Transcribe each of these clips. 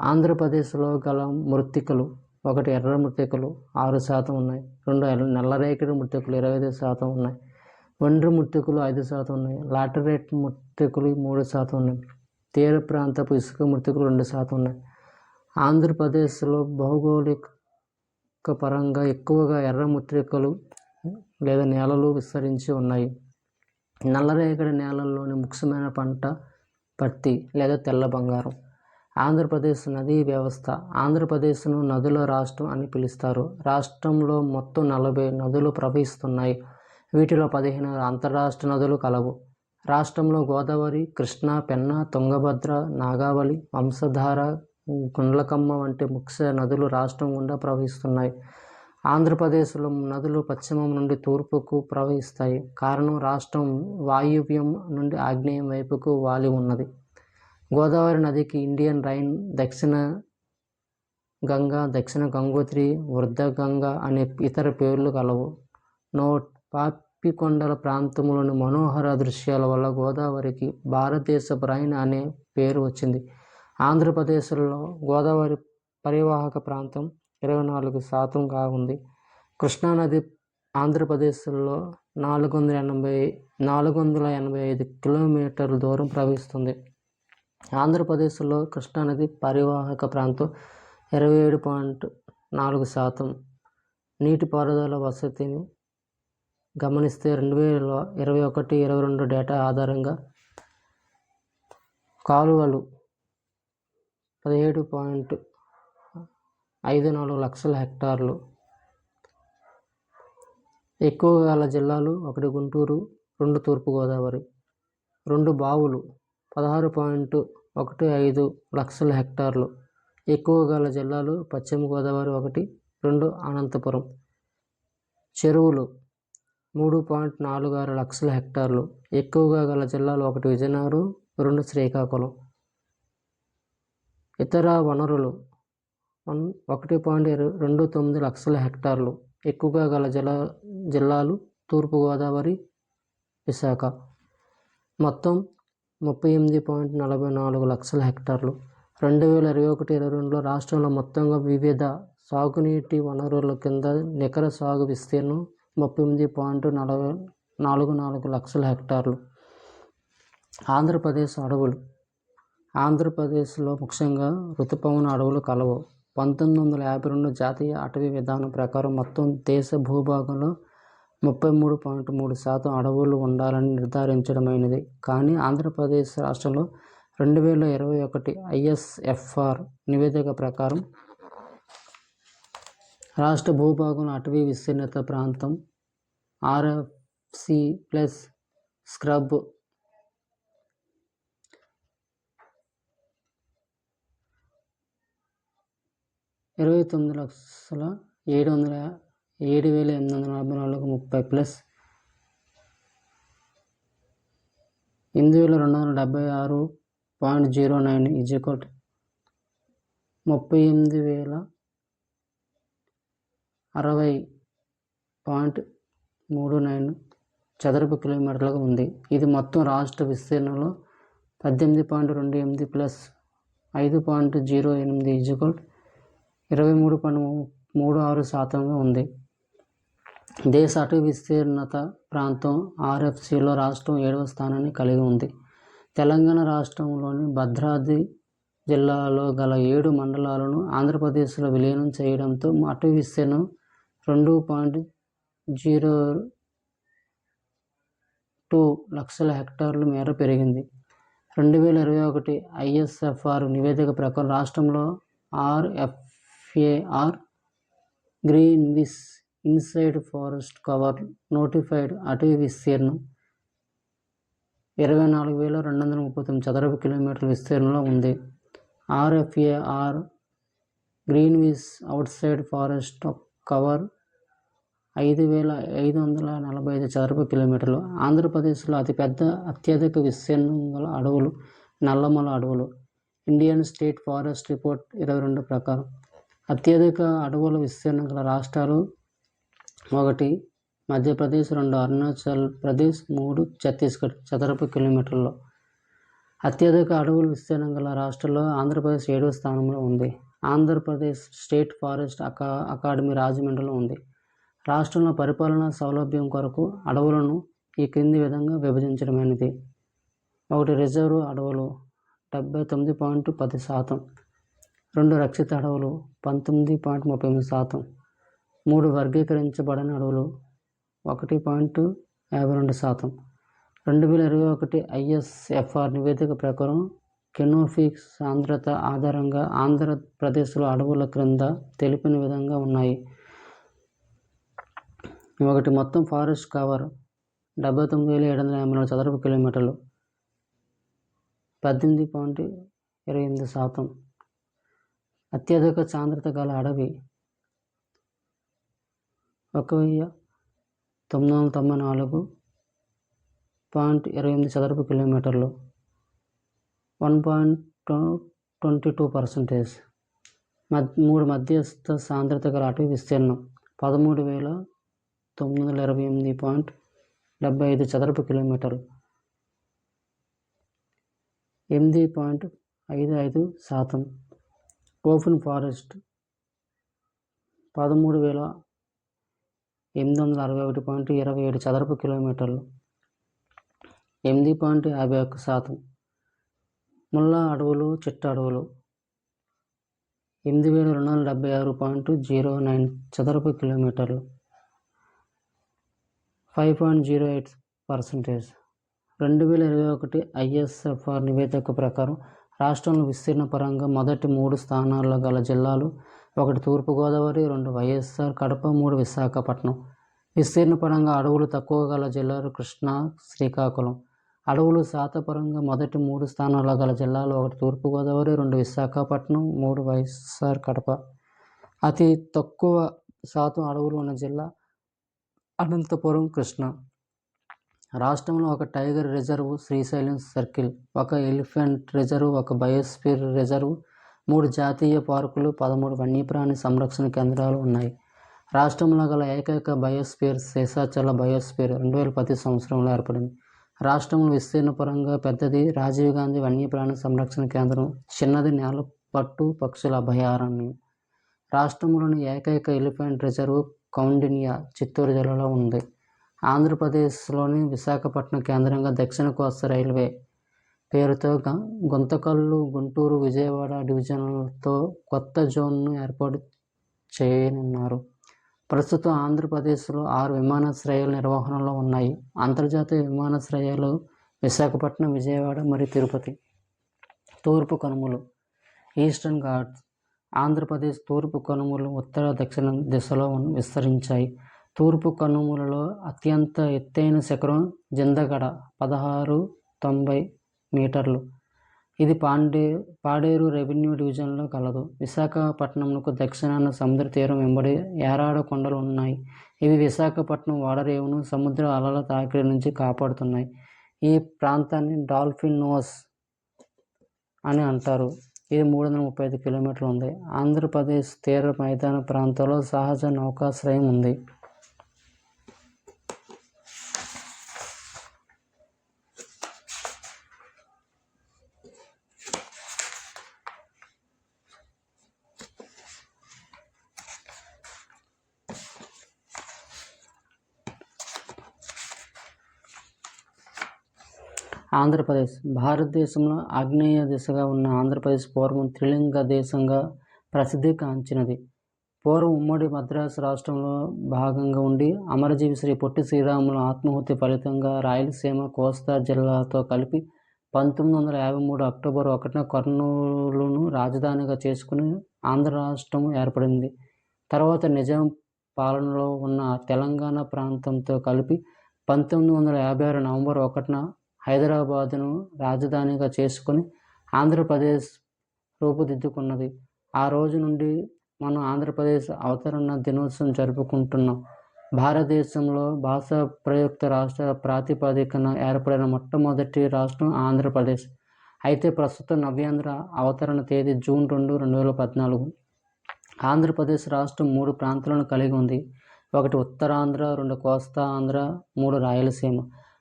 ఆంధ్రప్రదేశ్లో గల మృత్తికలు ఒకటి ఎర్ర మృత్తికలు ఆరు శాతం ఉన్నాయి. రెండు నల్లరేఖడి నల్లరేగడి మృత్తికలు ఇరవై ఐదు శాతం ఉన్నాయి. ఒండ్రు మృత్తికలు ఐదు శాతం ఉన్నాయి. లాటరేట్ మృత్తికలు మూడు శాతం ఉన్నాయి. తీర ప్రాంతపు ఇసుక మృతికలు రెండు శాతం ఉన్నాయి. ఆంధ్రప్రదేశ్లో భౌగోళిక పరంగా ఎక్కువగా ఎర్ర మృతికలు లేదా నేలలు విస్తరించి ఉన్నాయి. నల్లరేగడి నేలల్లోని ముఖ్యమైన పంట పత్తి లేదా తెల్ల బంగారం. ఆంధ్రప్రదేశ్ నదీ వ్యవస్థ ఆంధ్రప్రదేశ్ను నదుల రాష్ట్రం అని పిలుస్తారు. రాష్ట్రంలో మొత్తం నలభై నదులు ప్రవహిస్తున్నాయి. వీటిలో పదిహేను అంతరాష్ట్ర నదులు కలవు. రాష్ట్రంలో గోదావరి కృష్ణా పెన్నా తుంగభద్ర నాగావళి వంశధార గుండ్లకమ్మ వంటి ముఖ్య నదులు రాష్ట్రం గుండా ప్రవహిస్తున్నాయి. ఆంధ్రప్రదేశ్లో నదులు పశ్చిమం నుండి తూర్పుకు ప్రవహిస్తాయి. కారణం రాష్ట్రం వాయువ్యం నుండి ఆగ్నేయం వైపుకు వాలి ఉన్నది. గోదావరి నదికి ఇండియన్ రైన్ దక్షిణ గంగా దక్షిణ గంగోత్రి వృద్ధ గంగా అనే ఇతర పేర్లు కలవు. నోట్ పాపికొండల ప్రాంతంలోని మనోహర దృశ్యాల వల్ల గోదావరికి భారతదేశపు రైన్ అనే పేరు వచ్చింది. ఆంధ్రప్రదేశ్లో గోదావరి పరివాహక ప్రాంతం ఇరవై నాలుగు శాతం కాగుంది కృష్ణానది ఆంధ్రప్రదేశ్లో నాలుగు వందల ఎనభై నాలుగు వందల ఎనభై ఐదు కిలోమీటర్ల దూరం ప్రవహిస్తుంది. ఆంధ్రప్రదేశ్లో కృష్ణానది పరివాహక ప్రాంతం ఇరవై ఏడు పాయింట్ నాలుగు శాతం. నీటిపారుదల వసతిని గమనిస్తే రెండు వేల ఇరవై ఒకటి ఇరవై రెండు డేటా ఆధారంగా కాలువలు పదిహేడు పాయింట్ ఐదు నాలుగు లక్షల హెక్టార్లు. ఎక్కువగా గల జిల్లాలు ఒకటి గుంటూరు రెండు తూర్పుగోదావరి రెండు బావులు పదహారు పాయింట్ ఒకటి ఐదు లక్షల హెక్టార్లు. ఎక్కువ గల జిల్లాలు పశ్చిమ గోదావరి ఒకటి రెండు అనంతపురం. చెరువులు మూడు పాయింట్ నాలుగు ఆరు లక్షల హెక్టార్లు. ఎక్కువగా గల జిల్లాలు ఒకటి విజయనగరం రెండు శ్రీకాకుళం. ఇతర వనరులు వన్ ఒకటి పాయింట్ రెండు తొమ్మిది లక్షల హెక్టార్లు. ఎక్కువగా గల జిల్లా జిల్లాలు తూర్పుగోదావరి విశాఖ. మొత్తం ముప్పై ఎనిమిది పాయింట్ నలభై నాలుగు లక్షల హెక్టార్లు. రెండు వేల ఇరవై ఒకటి ఇరవై రెండులో రాష్ట్రంలో మొత్తంగా వివిధ సాగునీటి వనరుల కింద నికర సాగు విస్తీర్ణం ముప్పై ఎనిమిది పాయింట్ నలభై నాలుగు నాలుగు లక్షల హెక్టార్లు. ఆంధ్రప్రదేశ్ అడవులు. ఆంధ్రప్రదేశ్లో ముఖ్యంగా ఋతుపవన అడవులు కలవు. పంతొమ్మిది వందల యాభై రెండు జాతీయ అటవీ విధానం ప్రకారం మొత్తం దేశ భూభాగంలో ముప్పై మూడు పాయింట్ మూడు శాతం అడవులు ఉండాలని నిర్ధారించడమైనది. కానీ ఆంధ్రప్రదేశ్ రాష్ట్రంలో రెండు వేల ఇరవై ఒకటి ఐఎస్ఎఫ్ఆర్ నివేదిక ప్రకారం రాష్ట్ర భూభాగం అటవీ విస్తీర్ణత ప్రాంతం ఆర్ఎఫ్సి ప్లస్ స్క్రబ్ ఇరవై తొమ్మిది లక్షల ఏడు వందల ఏడు వేల ఎనిమిది వందల నలభై నాలుగు ముప్పై ప్లస్ ఎనిమిది వేల రెండు వందల డెబ్బై ఆరు పాయింట్ జీరో నైన్ ఈజ్వల్ ముప్పై ఎనిమిది వేల అరవై పాయింట్ మూడు నైన్ చదరపు కిలోమీటర్లుగా ఉంది. ఇది మొత్తం రాష్ట్ర విస్తీర్ణంలో పద్దెనిమిది పాయింట్ రెండు ఎనిమిది ప్లస్ ఐదు పాయింట్ జీరో ఎనిమిది ఈజ్వల్ ఇరవై మూడు పాయింట్ మూడు ఆరు శాతంగా ఉంది. దేశ అటవీ విస్తీర్ణత ప్రాంతం ఆర్ఎఫ్సిలో రాష్ట్రం ఏడవ స్థానాన్ని కలిగి ఉంది. తెలంగాణ రాష్ట్రంలోని భద్రాద్రి జిల్లాలో గల ఏడు మండలాలను ఆంధ్రప్రదేశ్లో విలీనం చేయడంతో అటవీ విస్తీర్ణం రెండు పాయింట్ జీరో టూ లక్షల హెక్టార్ల మేర పెరిగింది. రెండు వేల ఇరవై ఒకటి ఐఎస్ఎఫ్ఆర్ నివేదిక ప్రకారం రాష్ట్రంలో RFAR green wash inside forest cover notified అటవీ విస్తీర్ణం ఇరవై నాలుగు వేల రెండు వందల ముప్పై తొమ్మిది చదరపు కిలోమీటర్ల విస్తీర్ణంలో ఉంది. RFAR green wash outside forest cover ఐదు వేల ఐదు వందల నలభై ఐదు చదరపు కిలోమీటర్లు. ఆంధ్రప్రదేశ్లో అతిపెద్ద అత్యధిక విస్తీర్ణం గల అడవులు నల్లమల అడవులు. ఇండియన్ స్టేట్ ఫారెస్ట్ రిపోర్ట్ ఇరవై రెండు ప్రకారం అత్యధిక అడవుల విస్తీర్ణం గల రాష్ట్రాలు ఒకటి మధ్యప్రదేశ్ రెండు అరుణాచల్ ప్రదేశ్ మూడు ఛత్తీస్గఢ్ చదరపు కిలోమీటర్లు. అత్యధిక అడవులు విస్తీర్ణం గల రాష్ట్రంలో ఆంధ్రప్రదేశ్ ఏడవ స్థానంలో ఉంది. ఆంధ్రప్రదేశ్ స్టేట్ ఫారెస్ట్ అకా అకాడమీ రాజమండ్రిలో ఉంది. రాష్ట్రంలో పరిపాలనా సౌలభ్యం కొరకు అడవులను ఈ క్రింది విధంగా విభజించడమైనది ఒకటి రిజర్వ్ అడవులు డెబ్బై తొమ్మిది పాయింట్ పది శాతం. రెండు రక్షిత అడవులు పంతొమ్మిది పాయింట్ ముప్పై ఎనిమిది శాతం. మూడు వర్గీకరించబడని అడవులు ఒకటి పాయింట్ యాభై రెండు శాతం. రెండు వేల ఇరవై ఒకటి ఐఎస్ఎఫ్ఆర్ నివేదిక ప్రకారం కెనోఫిక్స్ సాంద్రత ఆధారంగా ఆంధ్రప్రదేశ్లో అడవుల క్రింద తెలిపిన విధంగా ఉన్నాయి. ఒకటి మొత్తం ఫారెస్ట్ కవర్ డెబ్బై తొమ్మిది వేల ఏడు వందల ఎనభై నాలుగు చదరపు కిలోమీటర్లు. పద్దెనిమిది పాయింట్ ఇరవై ఎనిమిది శాతం. అత్యధిక సాంద్రత గల అడవి ఒక వెయ్యి తొమ్మిది వందల తొంభై నాలుగు పాయింట్ ఇరవై ఎనిమిది చదరపు కిలోమీటర్లు. One point twenty two percentage. మద్ మూడు మధ్యస్థ సాంద్రత గల అటవీ విస్తీర్ణం. పదమూడు వేల తొమ్మిది వందల ఇరవై ఎనిమిది పాయింట్ డెబ్బై ఐదు చదరపు కిలోమీటర్లు. ఎనిమిది పాయింట్ ఐదు ఐదు శాతం. Open forest. పదమూడు వేల ఎనిమిది వందల అరవై ఒకటి పాయింట్ ఇరవై ఏడు చదరపు కిలోమీటర్లు. ఎనిమిది పాయింట్ యాభై ఒక్క శాతం. ముల్లా అడవులు చిట్ట అడవులు. ఎనిమిది వేల రెండు వందల డెబ్బై ఆరు పాయింట్ జీరో నైన్ చదరపు కిలోమీటర్లు. Five point zero eight percentage. రెండు వేల ఇరవై ఒకటి ఐఎస్ఎఫ్ఆర్ నివేదిక ప్రకారం రాష్ట్రంలో విస్తీర్ణ పరంగా మొదటి మూడు స్థానాల్లో గల జిల్లాలు ఒకటి తూర్పుగోదావరి రెండు వైఎస్ఆర్ కడప మూడు విశాఖపట్నం. విస్తీర్ణ పరంగా అడవులు తక్కువ గల జిల్లాలు కృష్ణా శ్రీకాకుళం. అడవులు శాతపరంగా మొదటి మూడు స్థానాల్లో గల జిల్లాలు ఒకటి తూర్పుగోదావరి రెండు విశాఖపట్నం మూడు వైఎస్ఆర్ కడప. అతి తక్కువ శాతం అడవులు ఉన్న జిల్లా అనంతపురం కృష్ణ. రాష్ట్రంలో ఒక టైగర్ రిజర్వ్ శ్రీశైలం సర్కిల్ ఒక ఎలిఫెంట్ రిజర్వ్ ఒక బయోస్ఫియర్ రిజర్వ్ మూడు జాతీయ పార్కులు పదమూడు వన్యప్రాణి సంరక్షణ కేంద్రాలు ఉన్నాయి. రాష్ట్రంలో గల ఏకైక బయోస్ఫియర్ శేషాచల బయోస్ఫియర్ రెండు వేల పది సంవత్సరంలో ఏర్పడింది. రాష్ట్రంలో విస్తీర్ణ పరంగా పెద్దది రాజీవ్ గాంధీ వన్యప్రాణి సంరక్షణ కేంద్రం చిన్నది నేలపట్టు పక్షుల అభయారణ్యం. రాష్ట్రంలోని ఏకైక ఎలిఫెంట్ రిజర్వ్ కౌండినియా చిత్తూరు జిల్లాలో ఉంది. ఆంధ్రప్రదేశ్లోని విశాఖపట్నం కేంద్రంగా దక్షిణ కోస్తా రైల్వే పేరుతో గుంతకల్లు గుంటూరు విజయవాడ డివిజన్లతో కొత్త జోన్ను ఏర్పాటు చేయనున్నారు. ప్రస్తుతం ఆంధ్రప్రదేశ్లో ఆరు విమానాశ్రయాలు నిర్వహణలో ఉన్నాయి. అంతర్జాతీయ విమానాశ్రయాలు విశాఖపట్నం విజయవాడ మరియు తిరుపతి. తూర్పు కనుమలు. ఈస్టర్న్ ఘాట్స్ ఆంధ్రప్రదేశ్ తూర్పు కనుమలు ఉత్తర దక్షిణ దిశలో విస్తరించాయి. తూర్పు కనుమలలో అత్యంత ఎత్తైన శిఖరం జిందగడ పదహారు తొంభై మీటర్లు. ఇది పాండే పాడేరు రెవెన్యూ డివిజన్లో కలదు. విశాఖపట్నంకు దక్షిణాన సముద్ర తీరం వెంబడి ఏరాడ కొండలు ఉన్నాయి. ఇవి విశాఖపట్నం ఓడరేవును సముద్ర అలల తాకిడి నుంచి కాపాడుతున్నాయి. ఈ ప్రాంతాన్ని డాల్ఫిన్ నోస్ అని అంటారు. ఇది మూడు వందల ముప్పై ఐదు కిలోమీటర్లు ఉంది. ఆంధ్రప్రదేశ్ తీర మైదాన ప్రాంతంలో సహజ నౌకాశ్రయం ఉంది. ఆంధ్రప్రదేశ్. భారతదేశంలో ఆగ్నేయ దిశగా ఉన్న ఆంధ్రప్రదేశ్ పూర్వం త్రిలింగ దేశంగా ప్రసిద్ధి కాంచినది పూర్వం ఉమ్మడి మద్రాసు రాష్ట్రంలో భాగంగా ఉండి అమరజీవి శ్రీ పొట్టి శ్రీరాములు ఆత్మహత్య ఫలితంగా రాయలసీమ కోస్తా జిల్లాతో కలిపి పంతొమ్మిది వందల యాభై మూడు అక్టోబర్ ఒకటిన కర్నూలును రాజధానిగా చేసుకుని ఆంధ్ర రాష్ట్రం ఏర్పడింది. తర్వాత నిజాం పాలనలో ఉన్న తెలంగాణ ప్రాంతంతో కలిపి పంతొమ్మిది వందల యాభై ఆరు నవంబర్ ఒకటిన హైదరాబాదును రాజధానిగా చేసుకొని ఆంధ్రప్రదేశ్ రూపుదిద్దుకున్నది. ఆ రోజు నుండి మనం ఆంధ్రప్రదేశ్ అవతరణ దినోత్సవం జరుపుకుంటున్నాం. భారతదేశంలో భాషా ప్రయుక్త రాష్ట్ర ప్రాతిపదికన ఏర్పడిన మొట్టమొదటి రాష్ట్రం ఆంధ్రప్రదేశ్. అయితే ప్రస్తుత నవ్యాంధ్ర అవతరణ తేదీ జూన్ రెండు రెండు వేల పద్నాలుగు. ఆంధ్రప్రదేశ్ రాష్ట్రం మూడు ప్రాంతాలను కలిగి ఉంది. ఒకటి ఉత్తరాంధ్ర రెండు కోస్తా ఆంధ్ర మూడు రాయలసీమ.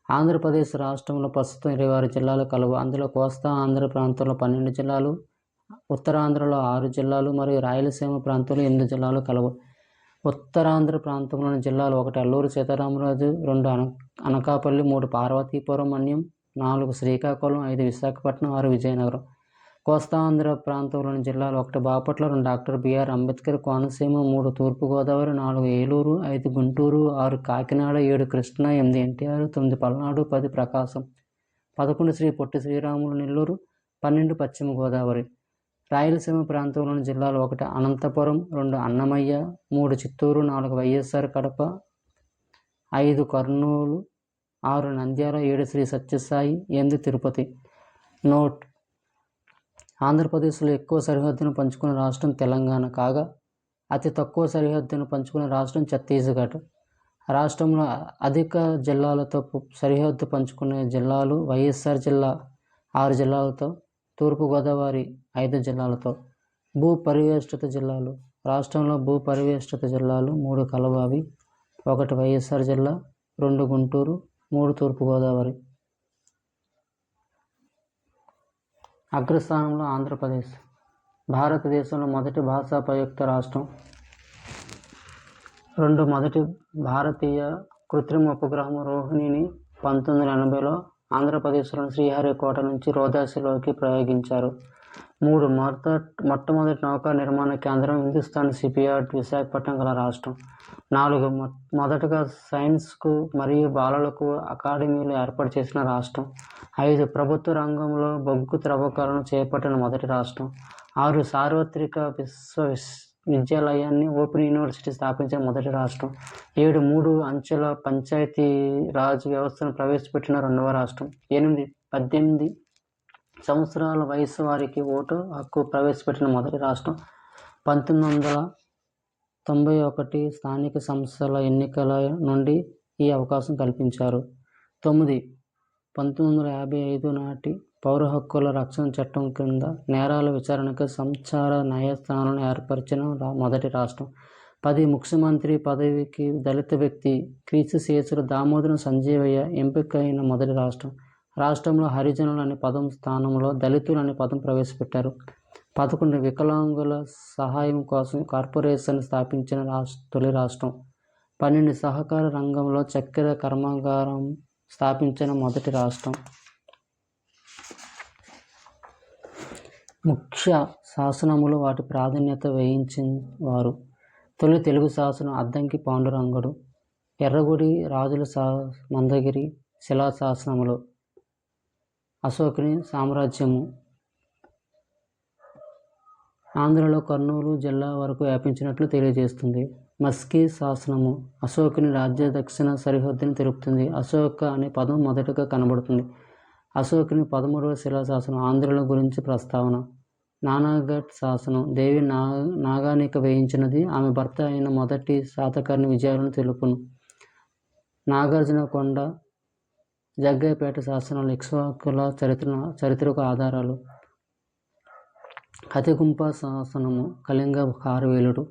ఆంధ్రప్రదేశ్ రాష్ట్రంలో ప్రస్తుతం ఇరవై ఆరు జిల్లాలు కలవు. అందులో కోస్తా ఆంధ్ర ప్రాంతంలో పన్నెండు జిల్లాలు ఉత్తరాంధ్రలో ఆరు జిల్లాలు మరియు రాయలసీమ ప్రాంతంలో ఎనిమిది జిల్లాలు కలవు. ఉత్తరాంధ్ర ప్రాంతంలోని జిల్లాలు ఒకటి అల్లూరు సీతారామరాజు రెండు అన అనకాపల్లి మూడు పార్వతీపురం మన్యం నాలుగు శ్రీకాకుళం ఐదు విశాఖపట్నం ఆరు విజయనగరం. కోస్తాంధ్ర ప్రాంతంలోని జిల్లాలు ఒకటి బాపట్ల రెండు డాక్టర్ బిఆర్ అంబేద్కర్ కోనసీమ మూడు తూర్పుగోదావరి నాలుగు ఏలూరు ఐదు గుంటూరు ఆరు కాకినాడ ఏడు కృష్ణా ఎనిమిది ఎన్టీఆర్ తొమ్మిది పల్నాడు పది ప్రకాశం పదకొండు శ్రీ పొట్టి శ్రీరాములు నెల్లూరు పన్నెండు పశ్చిమ గోదావరి. రాయలసీమ ప్రాంతంలోని జిల్లాలు ఒకటి అనంతపురం రెండు అన్నమయ్య మూడు చిత్తూరు నాలుగు వైఎస్ఆర్ కడప ఐదు కర్నూలు ఆరు నంద్యాల ఏడు శ్రీ సత్యసాయి ఎనిమిది తిరుపతి. నోట్ ఆంధ్రప్రదేశ్లో ఎక్కువ సరిహద్దును పంచుకున్న రాష్ట్రం తెలంగాణ కాగా అతి తక్కువ సరిహద్దును పంచుకున్న రాష్ట్రం ఛత్తీస్గఢ్. రాష్ట్రంలో అధిక జిల్లాలతో సరిహద్దు పంచుకునే జిల్లాలు వైఎస్ఆర్ జిల్లా ఆరు జిల్లాలతో తూర్పుగోదావరి ఐదు జిల్లాలతో. భూ పరివేష్టిత జిల్లాలు రాష్ట్రంలో భూ పరివేష్టిత జిల్లాలు మూడు కలవావి. ఒకటి వైఎస్ఆర్ జిల్లా రెండు గుంటూరు మూడు తూర్పుగోదావరి. అగ్రస్థానంలో ఆంధ్రప్రదేశ్. భారతదేశంలో మొదటి భాషా ప్రయుక్త రాష్ట్రం. రెండు మొదటి భారతీయ కృత్రిమ ఉపగ్రహం రోహిణిని పంతొమ్మిది వందల ఎనభైలో ఆంధ్రప్రదేశ్లోని శ్రీహరికోట నుంచి రోదాసిలోకి ప్రయోగించారు. మూడు మొదట మొట్టమొదటి నౌకా నిర్మాణ కేంద్రం హిందుస్థాన్ సిపియార్డ్ విశాఖపట్నం గల రాష్ట్రం. నాలుగు మొ- మొదటగా సైన్స్కు మరియు బాలలకు అకాడమీలు ఏర్పాటు చేసిన రాష్ట్రం. ఐదు ప్రభుత్వ రంగంలో బొగ్గు త్రవ్వకాలను చేపట్టిన మొదటి రాష్ట్రం. ఆరు సార్వత్రిక విశ్వ విద్యాలయాన్ని ఓపెన్ యూనివర్సిటీ స్థాపించిన మొదటి రాష్ట్రం. ఏడు మూడు అంచెల పంచాయతీ రాజ్ వ్యవస్థను ప్రవేశపెట్టిన రెండవ రాష్ట్రం. ఎనిమిది పద్దెనిమిది సంవత్సరాల వయసు వారికి ఓటు హక్కు ప్రవేశపెట్టిన మొదటి రాష్ట్రం. పంతొమ్మిది వందల తొంభై ఒకటి స్థానిక సంస్థల ఎన్నికల నుండి ఈ అవకాశం కల్పించారు. తొమ్మిది పంతొమ్మిది వందల యాభై ఐదు నాటి పౌర హక్కుల రక్షణ చట్టం కింద నేరాల విచారణకు సంచార న్యాయస్థానాలను ఏర్పరిచిన రా- మొదటి రాష్ట్రం. పది ముఖ్యమంత్రి పదవికి దళిత వ్యక్తి క్రీస్తు శేషులు దామోదరం సంజీవయ్య ఎంపికైన మొదటి రాష్ట్రం. రాష్ట్రంలో హరిజనులు అనే పదం స్థానంలో దళితులు అనే పదం ప్రవేశపెట్టారు. పదకొండు వికలాంగుల సహాయం కోసం కార్పొరేషన్ స్థాపించిన రాష్ట్ర తొలి రాష్ట్రం. పన్నెండు సహకార రంగంలో చక్కెర కర్మాగారం స్థాపించిన మొదటి రాష్ట్రం. ముఖ్య శాసనములు వాటి ప్రాధాన్యత వహించేవారు తొలి తెలుగు శాసనం అద్దంకి పాండురంగడు. ఎర్రగుడి రాజుల సా మందగిరి శిలా శాసనములు. అశోకుని సామ్రాజ్యము. ఆంధ్రలో కర్నూలు జిల్లా వరకు వ్యాపించినట్లు తెలియజేస్తుంది. మస్కీ శాసనము. అశోకుని రాజ్య దక్షిణ సరిహద్దుని తెలుపుతుంది అశోక అనే పదం మొదటగా కనబడుతుంది. అశోకుని పదమూడవ శిలాశాసనం ఆంధ్రుల గురించి ప్రస్తావన. నానాఘట్ శాసనం. దేవి నా నాగానిక వేయించినది. ఆమె భర్త అయిన మొదటి శాతకర్ణి విజయాలను తెలుపును. నాగార్జున కొండ జగ్గయ్యపేట శాసనాలు ఇక్ష్వాకుల చరిత్ర చరిత్రకు ఆధారాలు. కతిగుంప శాసనము. కళింగ కారవేలుడు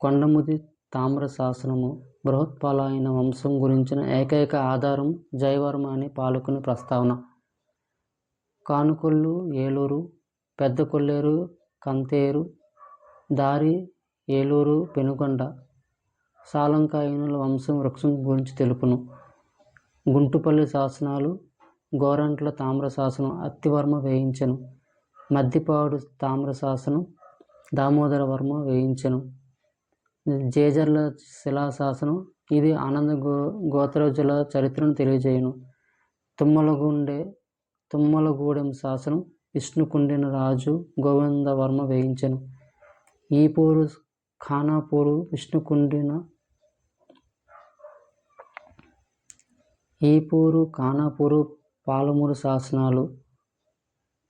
కొండముది తామ్ర శాసనము బృహత్పాలైన వంశం గురించిన ఏకైక ఆధారం జయవర్మ అని పాలకుని ప్రస్తావన. కానుకొల్లు ఏలూరు పెద్ద కొల్లేరు కంతేరు దారి ఏలూరు పెనుగొండ సాలంకాయనుల వంశం వృక్షం గురించి తెలుపును. గుంటుపల్లి శాసనాలు గోరంట్ల తామ్ర శాసనం అత్తివర్మ వేయించెను. మద్దిపాడు తామ్ర శాసనం దామోదర వర్మ వేయించెను. జేజర్ల శిలాశాసనం. ఇది ఆనంద గో గోత్రజుల చరిత్రను తెలియజేయును. తుమ్మలగుండే తుమ్మలగూడెం శాసనం. విష్ణుకుండిన రాజు గోవిందవర్మ వేయించెను. ఈపూరు ఖానాపూరు విష్ణుకుండిన ఈపూరు ఖానాపూరు పాలమూరు శాసనాలు.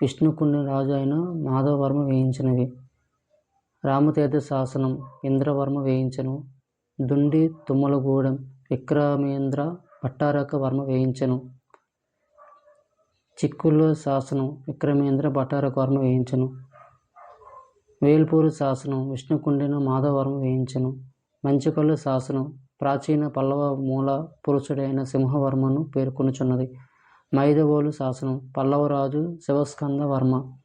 విష్ణుకుండిన రాజు అయిన మాధవవర్మ వేయించినవి. రామతీర్థ శాసనం ఇంద్రవర్మ వేయించెను. దుండి తుమ్మలగూడెం విక్రమేంద్ర భట్టారక వర్మ వేయించెను. చిక్కుల్లో శాసనం విక్రమేంద్ర భట్టారక వర్మ వేయించెను. వేల్పూరు శాసనం విష్ణుకుండిన మాధవవర్మ వేయించెను. మంచికల్లు శాసనం ప్రాచీన పల్లవ మూల పురుషుడైన సింహవర్మను పేర్కొనుచున్నది. మైదవోలు శాసనం పల్లవరాజు శివస్కంద వర్మ.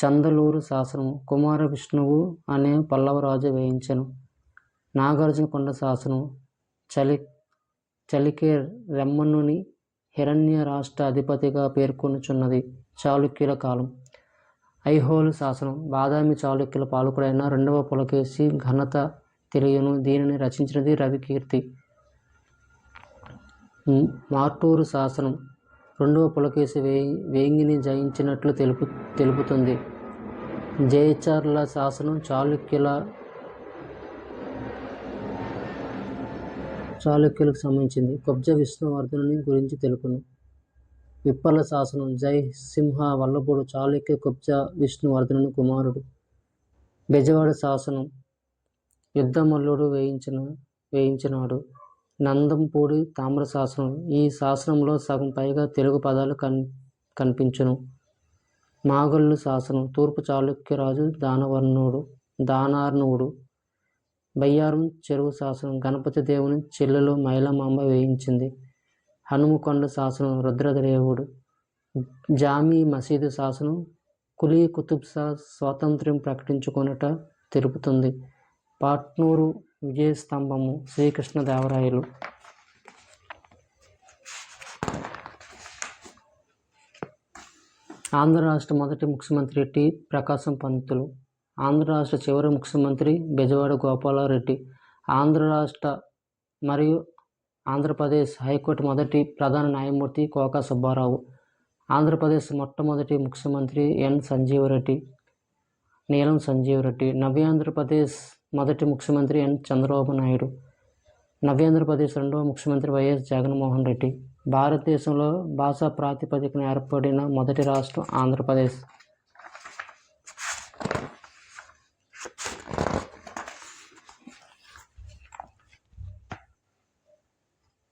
చందలూరు శాసనం కుమార విష్ణువు అనే పల్లవరాజు వేయించెను. నాగార్జునకొండ శాసనం చలి చలికే రెమ్మనుని హిరణ్య రాష్ట్ర అధిపతిగా పేర్కొనుచున్నది చాళుక్యుల కాలం. ఐహోలు శాసనం బాదామి చాళుక్యుల పాలకుడైన రెండవ పులకేసి ఘనత తెలియను. దీనిని రచించినది రవికీర్తి. మార్టూరు శాసనం రెండవ పులకేసి వేయి వేంగిని జయించినట్లు తెలుపు తెలుపుతుంది. జయచర్ల శాసనం చాళుక్యుల చాళుక్యులకు సంబంధించింది. కుబ్జ విష్ణువర్ధనుని గురించి తెలుపును. విప్పల శాసనం జై సింహ వల్లభుడు చాళుక్య కుబ్జ విష్ణువర్ధనుని కుమారుడు. బెజవాడ శాసనం యుద్ధమల్లుడు వేయించిన వేయించినాడు. నందంపూడి తామ్ర శాసనం. ఈ శాసనంలో సగం పైగా తెలుగు పదాలు కన్ కనిపించును. మాగల్లు శాసనం. తూర్పు చాళుక్యరాజు దానవర్ణుడు దానార్ణుడు. బయ్యారం చెరువు శాసనం. గణపతి దేవుని చెల్లెలో మైలమాంబ వేయించింది. హనుమకొండ శాసనం. రుద్రదేవుడు. జామీ మసీదు శాసనం. కులీ కుతుబ్ షా స్వాతంత్ర్యం ప్రకటించుకొనుట తెలుపుతుంది. పాట్నూరు విజయస్తంభము శ్రీకృష్ణదేవరాయలు. ఆంధ్ర రాష్ట్ర మొదటి ముఖ్యమంత్రి టి. ప్రకాశం పంతులు ఆంధ్ర రాష్ట్ర చివరి ముఖ్యమంత్రి బెజవాడ గోపాలారెడ్డి ఆంధ్ర రాష్ట్ర మరియు ఆంధ్రప్రదేశ్ హైకోర్టు మొదటి ప్రధాన న్యాయమూర్తి కోకా సుబ్బారావు ఆంధ్రప్రదేశ్ మొట్టమొదటి ముఖ్యమంత్రి ఎన్. సంజీవరెడ్డి నీలం సంజీవరెడ్డి నవ్యాంధ్రప్రదేశ్ మొదటి ముఖ్యమంత్రి ఎన్ చంద్రబాబు నాయుడు నవ్యాంధ్రప్రదేశ్ రెండవ ముఖ్యమంత్రి వైఎస్ జగన్మోహన్ రెడ్డి భారతదేశంలో భాషా ప్రాతిపదికన ఏర్పడిన మొదటి రాష్ట్రం ఆంధ్రప్రదేశ్.